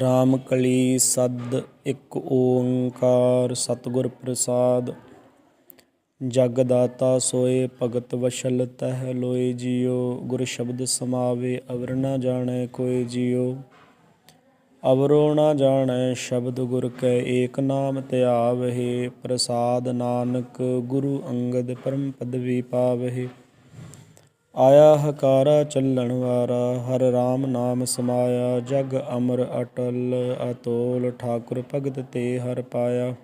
ਰਾਮ ਕਲੀ ਸਦ ਇੱਕ ਓੰਕਾਰ ਸਤਿਗੁਰ ਪ੍ਰਸਾਦ। ਜਗ ਦਾਤਾ ਸੋਏ ਭਗਤ ਵਸ਼ਲ ਤਹਿ ਲੋਏ ਜੀਉ ਗੁਰ ਸ਼ਬਦ ਸਮਾਵੇ ਅਵਰ ਨਾ ਜਾਣੈ ਕੋਇ ਜੀਉ ਅਵਰੋ ਨਾ ਜਾਣੈ ਸ਼ਬਦ ਗੁਰ ਕੈ ਏਕ ਨਾਮ ਧਿਆਵਹਿ, ਪ੍ਰਸਾਦ ਨਾਨਕ ਗੁਰੂ ਅੰਗਦ ਪਰਮ ਪਦਵੀ ਪਾਵਹਿ। ਆਇਆ ਹਕਾਰਾ ਚੱਲਣ ਵਾਰਾ, ਹਰ ਰਾਮ ਨਾਮ ਸਮਾਇਆ, ਜਗ ਅਮਰ ਅਟਲ ਅਤੋਲ, ਠਾਕੁਰ ਭਗਤ ਤੇ ਹਰ ਪਾਇਆ।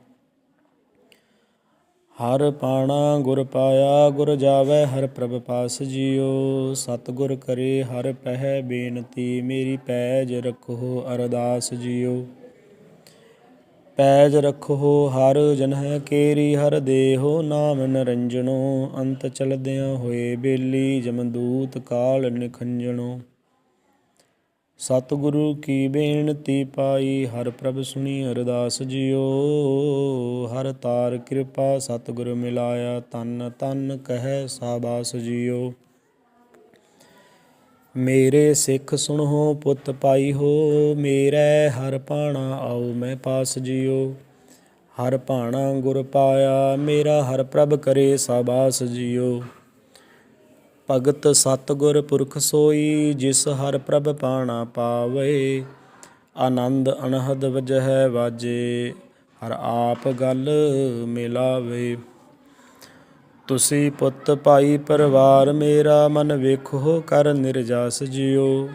ਹਰ ਪਾਣਾ ਗੁਰ ਪਾਇਆ, ਗੁਰ ਜਾਵੈ ਹਰ ਪ੍ਰਭ ਪਾਸ ਜੀਓ। ਸਤਿਗੁਰ ਕਰੇ ਹਰ ਪਹਿ ਬੇਨਤੀ, ਮੇਰੀ ਪੈਜ ਰਖੋ ਅਰਦਾਸ ਜੀਓ। ਪੈਜ ਰਖੋ ਹਰ ਜਨਹਿ ਕੇਰੀ, ਹਰ ਦੇਹੋ ਨਾਮ ਨਰੰਜਨੋ ਅੰਤ ਚਲਦਿਆਂ ਹੋਏ ਬੇਲੀ, ਜਮਦੂਤ ਕਾਲ ਨਿਖੰਜਣੋ। ਸਤਿਗੁਰੂ ਕੀ ਬੇਨਤੀ ਪਾਈ, ਹਰ ਪ੍ਰਭ ਸੁਣੀ ਅਰਦਾਸ ਜਿਓ ਹਰ ਤਾਰ ਕਿਰਪਾ ਸਤਿਗੁਰ ਮਿਲਾਇਆ, ਤਨ ਤਨ ਕਹਿ ਸਾਬਾਸ ਜਿਓ ਮੇਰੇ ਸਿੱਖ ਸੁਣੋ, ਪੁੱਤ ਪਾਈ ਹੋ ਮੇਰੇ ਹਰ ਪਾਣਾ ਆਓ, ਮੈਂ ਪਾਸ ਜਿਓ। ਹਰ ਭਾਣਾ ਗੁਰ ਪਾਇਆ, ਮੇਰਾ ਹਰ ਪ੍ਰਭ ਕਰੇ, ਸਾਬਾਸ ਜਿਓ। ਭਗਤ ਸਤਗੁਰ ਪੁਰਖ ਸੋਈ, ਜਿਸ ਹਰ ਪ੍ਰਭ ਪਾਣਾ ਪਾਵੇ, ਆਨੰਦ ਅਨਹਦ ਵਜਹਿ ਵਾਜੇ, ਹਰ ਆਪ ਗੱਲ ਮਿਲਾਵੇ। ਤੁਸੀਂ ਪੁੱਤ ਭਾਈ ਪਰਿਵਾਰ ਮੇਰਾ ਮਨ ਵੇਖੋ ਕਰ ਨਿਰਜਾਸ ਜਿਓ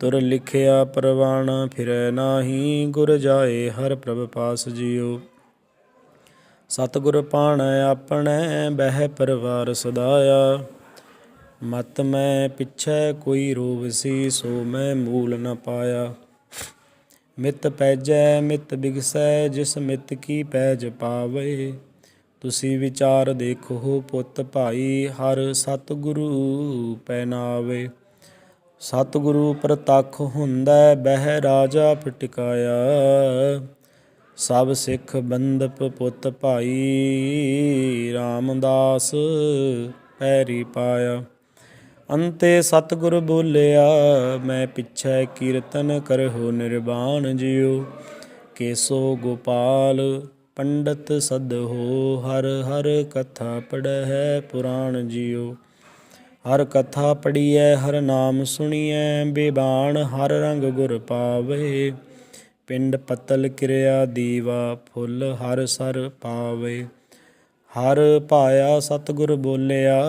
ਤੁਰ ਲਿਖਿਆ ਪਰਵਾਣਾ ਫਿਰੈ ਨਾਹੀ, ਗੁਰ ਜਾਏ ਹਰ ਪ੍ਰਭ ਪਾਸ ਜਿਓ ਸਤਿਗੁਰ ਪਾਣੈ ਆਪਣੈ, ਬਹਿ ਪਰਿਵਾਰ ਸਦਾਇਆ। ਮਤ ਮੈਂ ਪਿਛੈ ਕੋਈ ਰੋਵ ਸੀ, ਸੋ ਮੈਂ ਮੂਲ ਨ ਪਾਇਆ। ਮਿਤ ਪੈਜੈ, ਮਿਤ ਬਿਗਸੈ, ਜਿਸ ਮਿਤ ਕੀ ਪੈਜ ਪਾਵੇ। ਤੁਸੀਂ ਵਿਚਾਰ ਦੇਖੋ ਪੁੱਤ ਭਾਈ, ਹਰ ਸਤਿਗੁਰੂ ਪੈਨਾਵੇ ਸਤਿਗੁਰੂ ਪ੍ਰਤੱਖ ਹੁੰਦਾ ਬਹਿ ਰਾਜਾ ਪਟਕਾਇਆ ਸਭ ਸਿੱਖ ਬੰਦਪ ਪੁੱਤ ਭਾਈ, ਰਾਮਦਾਸ ਪੈਰੀ ਪਾਇਆ। ਅੰਤੇ ਸਤਿਗੁਰ ਬੋਲਿਆ, ਮੈਂ ਪਿੱਛੇ ਕੀਰਤਨ ਕਰਹੁ ਨਿਰਵਾਣ ਜਿਉ। ਕੇਸੋ ਗੋਪਾਲ ਪੰਡਤ ਸਦਹੋ, ਹਰ ਹਰ ਕਥਾ ਪੜਹਿ ਪੁਰਾਣ ਜਿਉ। ਹਰ ਕਥਾ ਪੜੀਐ ਹਰ ਨਾਮ ਸੁਣੀਐ ਬੇਬਾਨ ਹਰ ਰੰਗ ਗੁਰ ਪਾਵੇ। ਪਿੰਡ ਪਤਲ ਕਿਰਿਆ ਦੀਵਾ ਫੁੱਲ ਹਰ ਸਰ ਪਾਵੇ। ਹਰ ਪਾਇਆ ਸਤਿਗੁਰ ਬੋਲਿਆ,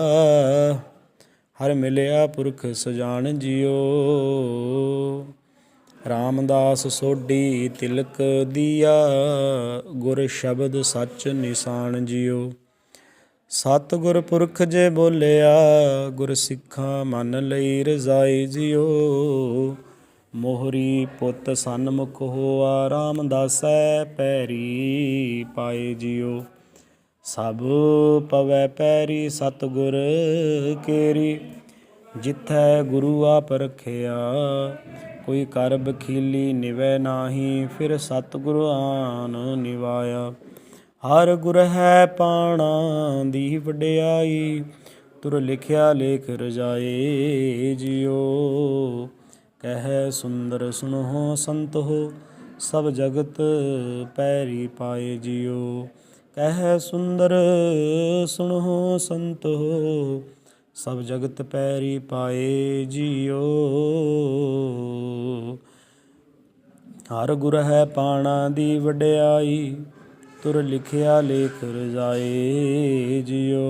ਹਰ ਮਿਲਿਆ ਪੁਰਖ ਸਜਾਣ ਜਿਉ। ਰਾਮਦਾਸ ਸੋਢੀ ਤਿਲਕ ਦੀਆ, ਗੁਰ ਸ਼ਬਦ ਸੱਚ ਨਿਸ਼ਾਨ ਜਿਉ। ਸਤਿਗੁਰ ਪੁਰਖ ਜੇ ਬੋਲਿਆ, ਗੁਰ ਸਿੱਖਾਂ ਮਨ ਲਈ ਰਜ਼ਾਈ ਜਿਉ। ਮੋਹਰੀ ਪੁੱਤ ਸਨਮੁਖ ਹੋਆ, ਰਾਮਦਾਸੈ ਪੈਰੀ ਪਾਏ ਜਿਉ। ਸਭ ਪਵੈ ਪੈਰੀ ਸਤਿਗੁਰ ਕੇਰੀ, ਜਿਥੈ ਗੁਰੂ ਆਪ ਰਖਿਆ ਕੋਈ ਕਰ ਬਖੀਲੀ ਨਿਵੈ ਨਾਹੀ, ਫਿਰ ਸਤਿਗੁਰ ਆਨ ਨਿਵਾਇਆ। ਹਰ ਗੁਰ ਹੈ ਪਾਣਾ ਦੀ ਵਡਿਆਈ, ਤੁਰ ਲਿਖਿਆ ਲੇਖ ਰਜਾਏ ਜਿਉ। ਕਹਿ ਸੁੰਦਰ ਸੁਨੋ ਸੰਤ ਹੋ ਸਭ ਜਗਤ ਪੈਰੀ ਪਾਏ ਜਿਉ। ਕਹਿ ਸੁੰਦਰ ਸੁਨੋ ਸੰਤ ਹੋ ਸਭ ਜਗਤ ਪੈਰੀ ਪਾਏ ਜੀਓ। ਹਰ ਗੁਰ ਹੈ ਪਾਣਾ ਦੀ ਵਡਿਆਈ, ਤੁਰ ਲਿਖਿਆ ਲੇਖ ਰਜਾਏ ਜਿਉ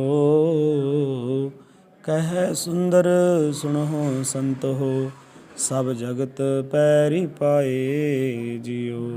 ਕਹਿ ਸੁੰਦਰ, ਸੁਣੋ ਸੰਤ ਹੋ ਸਭ ਜਗਤ ਪੈਰੀ ਪਾਏ ਜਿਉ